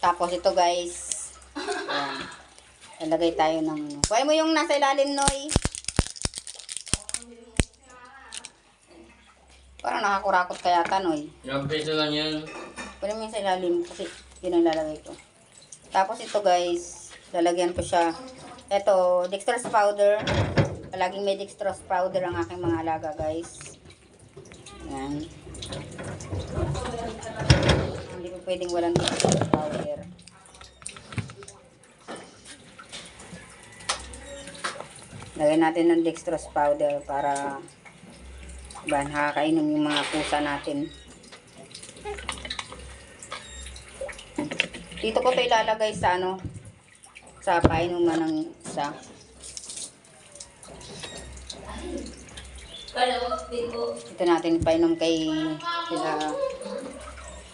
Tapos ito guys. Ayan. Lalagay tayo ng ano. Kuha mo yung nasa ilalim, Noy. Parang nakakurakot kaya ta, Noy. Ilang peso lang yan. Pwede mo yung sa ilalim kasi yun ang lalagay ko. Tapos ito guys, lalagyan ko siya. Ito, dextrose powder. Palaging may dextrose powder ang aking mga alaga guys. Yan. Hindi ko pwedeng walang powder. Lagyan natin ng dextrose powder para ba, nakakainom yung mga pusa natin. Dito ko ito ilalagay sa ano, sa painuman ng isa. Ito natin painom kay sila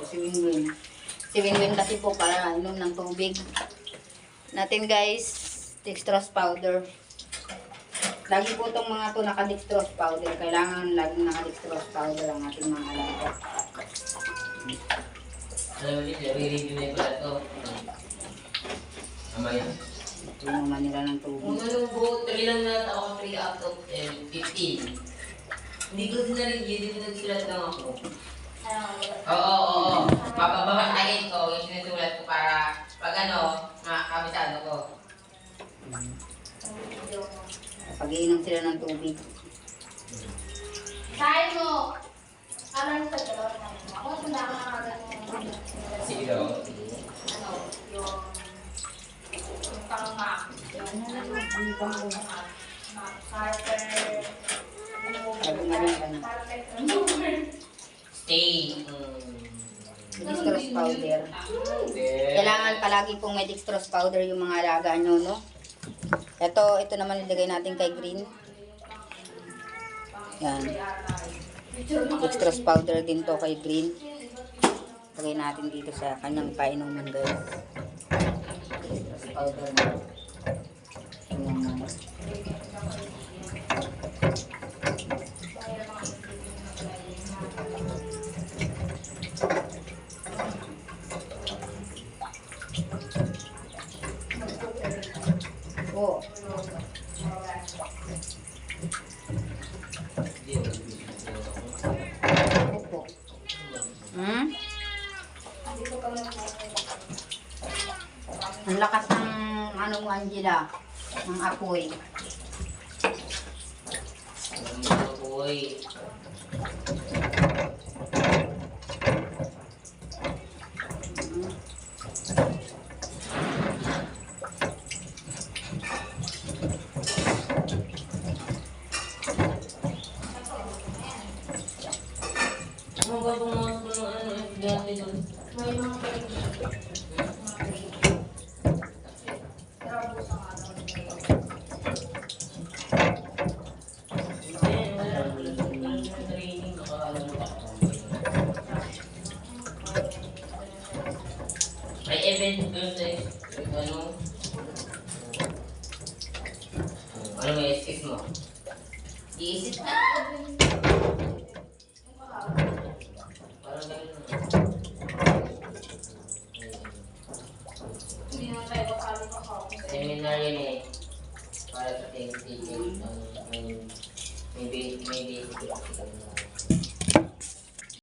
si Winwin. Si Winwin kasi po para inom ng tubig. Natin guys, dextrose powder. Lagi po itong mga to naka-dextrose powder. Kailangan laging naka-dextrose powder ang ating mga alaga. Alam mo i-review na yung pala ito. Mamaya. Inuman nila ng Kung tubig. anong buo, 3 lang na ako 3 out of eh, 15. Hindi ko sinareview, hindi ko nagsulat lang ako. Oo, oo, oo. Papababasahin ko yung sinusulat ko para pag ano, makakabisado ko. Pag-iinom sila ng tubig. Sabi mo, ano yung sa dalawa na yun? Ako kung nakakagat mo Sige daw. ano, yung yung pang-map. Yung Carter, Sabi nga Stay. Mm. Dextrose powder. Kailangan palagi pong may dextrose powder yung mga alaga nyo, no? Ito, ito naman ilagay natin kay Green. Yan. Dextrose powder din to kay Green. Lagay natin dito sa kanyang painuman, guys. Dextrose powder na. Yan. Ang lakas ng ano mo, Angela, ng apoy. Boy. Ano ba mga ano, ano, doon? May mga Eh, ka. May event doon sa ano? Ano may excuse mo? Iisip na. Parang ganun. Hindi naman tayo kasali ka ako. Seminar yun eh. Para sa thinking. May may may basic.